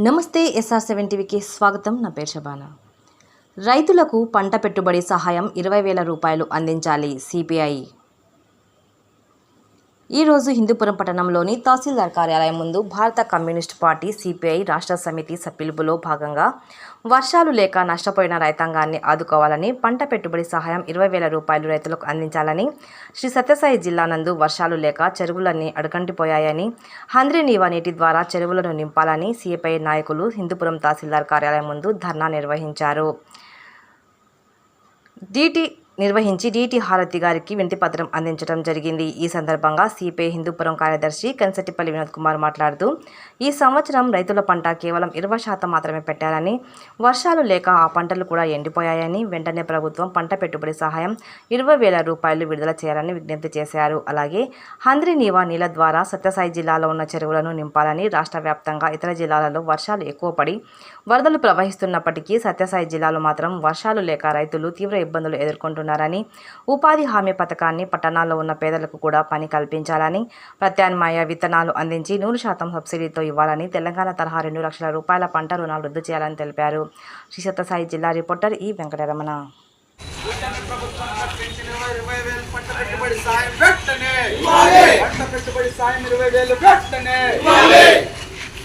నమస్తే SR seven టీవీకి స్వాగతం. నా పేరు శబానా. రైతులకు పంట పెట్టుబడి సహాయం ఇరవై వేల రూపాయలు అందించాలి సిపిఐ. ఈరోజు హిందూపురం పట్టణంలోని తహసీల్దార్ కార్యాలయం ముందు భారత కమ్యూనిస్ట్ పార్టీ సిపిఐ రాష్ట్ర సమితి సభ్యులులో భాగంగా వర్షాలు లేక నష్టపోయిన రైతాంగాన్ని ఆదుకోవాలని పంట పెట్టుబడి సహాయం ఇరవై వేల రూపాయలు రైతులకు అందించాలని శ్రీ సత్యసాయి జిల్లా నందు వర్షాలు లేక చెరువులన్నీ అడగంటిపోయాయని హంద్రి నీవా నీటి ద్వారా చెరువులను నింపాలని సిపిఐ నాయకులు హిందూపురం తహసీల్దార్ కార్యాలయం ముందు ధర్నా నిర్వహించారు. డిటి నిర్వహించి డిటి హారతి గారికి వినతిపత్రం అందించడం జరిగింది. ఈ సందర్భంగా సిపిఐ హిందూపురం కార్యదర్శి కన్సటిపల్లి వినోద్ కుమార్ మాట్లాడుతూ ఈ సంవత్సరం రైతుల పంట కేవలం ఇరవై శాతం మాత్రమే పెట్టారని వర్షాలు లేక ఆ పంటలు కూడా ఎండిపోయాయని వెంటనే ప్రభుత్వం పంట పెట్టుబడి సహాయం ఇరవై వేల రూపాయలు విడుదల చేయాలని విజ్ఞప్తి చేశారు. అలాగే హంద్రి నీవా నీల ద్వారా సత్యసాయి జిల్లాలో ఉన్న చెరువులను నింపాలని రాష్ట్ర వ్యాప్తంగా ఇతర జిల్లాలలో వర్షాలు ఎక్కువ పడి వరదలు ప్రవహిస్తున్నప్పటికీ సత్యసాయి జిల్లాలో మాత్రం వర్షాలు లేక రైతులు తీవ్ర ఇబ్బందులు ఎదుర్కొంటున్నారు. ఎదుర్కొంటున్నారని ఉపాధి హామీ పథకాన్ని పట్టణాల్లో ఉన్న పేదలకు కూడా పని కల్పించాలని ప్రత్యామ్నాయ విత్తనాలు అందించి నూరు శాతం సబ్సిడీతో ఇవ్వాలని తెలంగాణ తరహా రెండు లక్షల రూపాయల పంట రుణాలు రద్దు చేయాలని తెలిపారు. శ్రీ సత్యసాయి జిల్లా రిపోర్టర్ ఈ వెంకటరమణ. పంట పెట్టుబడి సాయం వెంటనే పంట పెట్టుబడి సాయం ఇరవై వేలు వెంటనే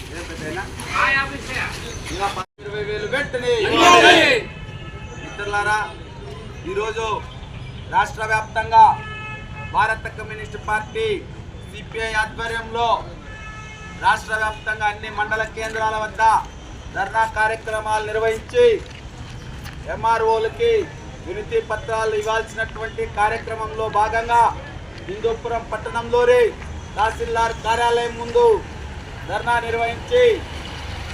ఏ పెద్దయినా? ఇలా ప- ఇరవై వేలు వెంటనే మిత్రులారా ఈరోజు రాష్ట్ర వ్యాప్తంగా భారత కమ్యూనిస్ట్ పార్టీ సిపిఐ ఆధ్వర్యంలో రాష్ట్ర వ్యాప్తంగా అన్ని మండల కేంద్రాల వద్ద ధర్నా కార్యక్రమాలు నిర్వహించి ఎంఆర్ఓలకి వినతి పత్రాలు ఇవ్వాల్సినటువంటి కార్యక్రమంలో భాగంగా హిందూపురం పట్టణంలోని తహసీల్దార్ కార్యాలయం ముందు ధర్నా నిర్వహించి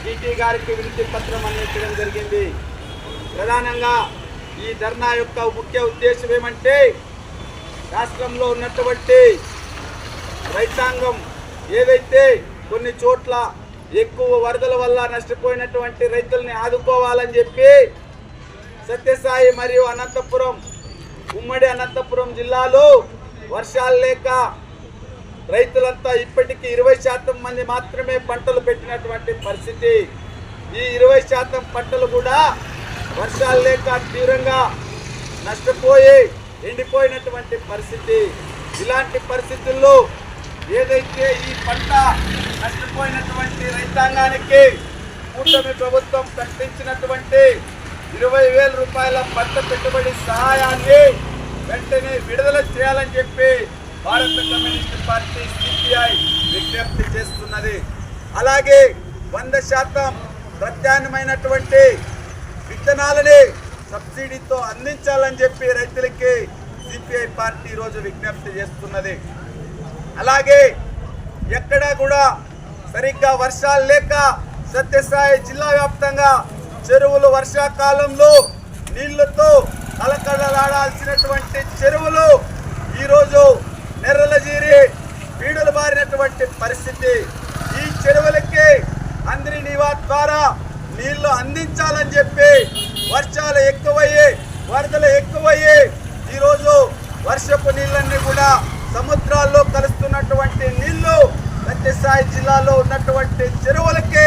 డిటి గారికి వినతి పత్రం అందించడం జరిగింది. ప్రధానంగా ఈ ధర్నా యొక్క ముఖ్య ఉద్దేశం ఏమంటే రాష్ట్రంలో ఉన్నటువంటి రైతాంగం ఏదైతే కొన్ని చోట్ల ఎక్కువ వరదల వల్ల నష్టపోయినటువంటి రైతుల్ని ఆదుకోవాలని చెప్పి సత్యసాయి మరియు అనంతపురం ఉమ్మడి అనంతపురం జిల్లాలో వర్షాలు లేక రైతులంతా ఇప్పటికీ ఇరవై శాతం మంది మాత్రమే పంటలు పెట్టినటువంటి పరిస్థితి. ఈ ఇరవై శాతం పంటలు కూడా వర్షాలు లేక తీవ్రంగా నష్టపోయి ఎండిపోయినటువంటి పరిస్థితి. ఇలాంటి పరిస్థితుల్లో ఏదైతే ఈ పంట నష్టపోయినటువంటి రైతాంగానికి కూటమి ప్రభుత్వం ప్రకటించినటువంటి ఇరవై వేల రూపాయల పంట పెట్టుబడి సహాయాన్ని వెంటనే విడుదల చేయాలని చెప్పి భారత కమ్యూనిస్ట్ పార్టీ సిపిఐ విజ్ఞప్తి చేస్తున్నది. అలాగే వంద శాతం ప్రత్యామ్నాయమైనటువంటి విత్తనాలని సబ్సిడీతో అందించాలని చెప్పి రైతులకి సిపిఐ పార్టీ ఈరోజు విజ్ఞప్తి చేస్తున్నది. అలాగే ఎక్కడా కూడా సరిగ్గా వర్షాలు లేక సత్యసాయి జిల్లా వ్యాప్తంగా చెరువులు వర్షాకాలంలో నీళ్ళతో కలకలలాడాల్సినటువంటి చెరువులు ఈరోజు నెర్రలజీరి పీడలు బారినటువంటి పరిస్థితి. ఈ చెరువులకి అందరి నివా ద్వారా నీళ్ళు అందించాలని చెప్పి వర్షాలు ఎక్కువయ్యి వరదలు ఎక్కువయ్యి ఈరోజు వర్షపు నీళ్ళన్నీ కూడా సముద్రాల్లో కలుస్తున్నటువంటి నీళ్ళు సత్యసాయి జిల్లాలో ఉన్నటువంటి చెరువులకి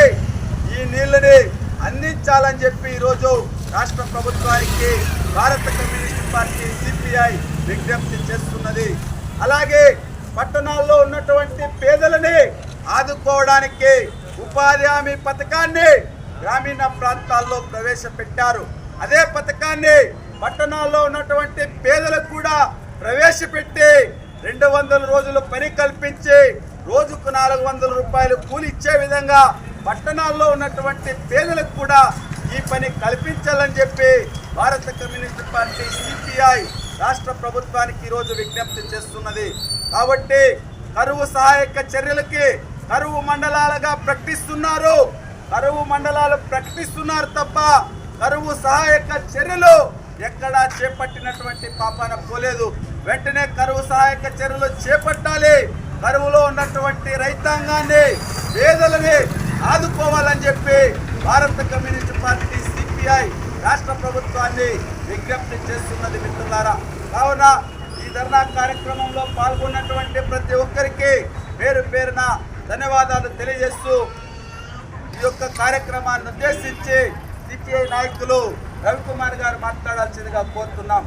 ఈ నీళ్ళని అందించాలని చెప్పి ఈరోజు రాష్ట్ర ప్రభుత్వానికి భారత కమ్యూనిస్ట్ పార్టీ సిపిఐ విజ్ఞప్తి చేస్తున్నది. అలాగే పట్టణాల్లో ఉన్నటువంటి పేదలని ఆదుకోవడానికి ఉపాధి హామీ పథకాన్ని గ్రామీణ ప్రాంతాల్లో ప్రవేశపెట్టారు. అదే పథకాన్ని పట్టణాల్లో ఉన్నటువంటి పేదలకు కూడా ప్రవేశపెట్టి రెండు వందల రోజులు పని కల్పించి రోజుకు నాలుగు వందల రూపాయలు కూలి ఇచ్చే విధంగా పట్టణాల్లో ఉన్నటువంటి పేదలకు కూడా ఈ పని కల్పించాలని చెప్పి భారత కమ్యూనిస్ట్ పార్టీ సిపిఐ రాష్ట్ర ప్రభుత్వానికి ఈరోజు విజ్ఞప్తి చేస్తున్నది. కాబట్టి కరువు సహాయక చర్యలకి కరువు మండలాలుగా ప్రకటిస్తున్నారు. కరువు మండలాలు ప్రకటిస్తున్నారు తప్ప కరువు సహాయక చర్యలు ఎక్కడా చేపట్టినటువంటి పాపాన పోలేదు. వెంటనే కరువు సహాయక చర్యలు చేపట్టాలి. కరువులో ఉన్నటువంటి రైతాంగాన్ని పేదలని ఆదుకోవాలని చెప్పి భారత కమ్యూనిస్ట్ పార్టీ సిపిఐ రాష్ట్ర ప్రభుత్వాన్ని విజ్ఞప్తి చేస్తున్నది మిత్రులారా. కావున ఈ ధర్నా కార్యక్రమంలో పాల్గొన్నటువంటి ప్రతి ఒక్కరికి పేరు పేరున ధన్యవాదాలు తెలియజేస్తూ ఈ యొక్క కార్యక్రమాన్ని ఉద్దేశించి సిపిఐ నాయకులు రవికుమార్ గారు మాట్లాడాల్సిందిగా కోరుతున్నాం.